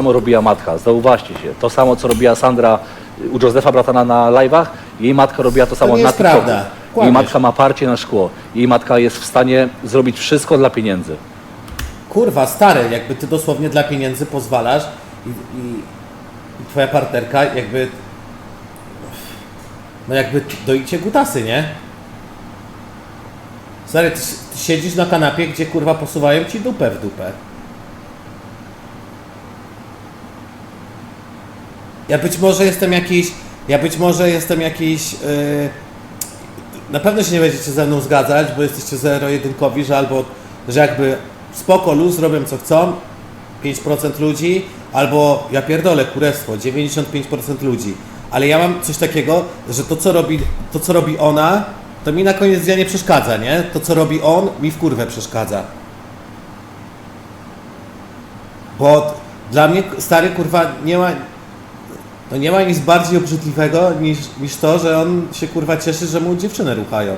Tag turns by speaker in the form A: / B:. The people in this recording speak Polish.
A: samo robiła matka, zauważcie się. To samo, co robiła Sandra u Józefa Bratana na live'ach, jej matka robiła to samo
B: nie
A: na
B: jest
A: TikToku.
B: prawda.
A: Jej
B: Kłamiesz.
A: matka ma parcie na szkło. Jej matka jest w stanie zrobić wszystko dla pieniędzy.
B: Kurwa, stary, jakby ty dosłownie dla pieniędzy pozwalasz i, i, i twoja partnerka jakby... No jakby doicie gutasy, nie? Stary, ty, ty siedzisz na kanapie, gdzie kurwa posuwają ci dupę w dupę. Ja być może jestem jakiś... Ja być może jestem jakiś... Yy, na pewno się nie będziecie ze mną zgadzać, bo jesteście zero-jedynkowi, że albo, że jakby spoko, luz, robią co chcą, 5% ludzi, albo ja pierdolę, kurestwo, 95% ludzi. Ale ja mam coś takiego, że to co robi, to, co robi ona, to mi na koniec dnia nie przeszkadza, nie? To co robi on, mi w kurwę przeszkadza. Bo dla mnie, stary kurwa, nie ma, no nie ma nic bardziej obrzydliwego niż, niż to, że on się kurwa cieszy, że mu dziewczynę ruchają.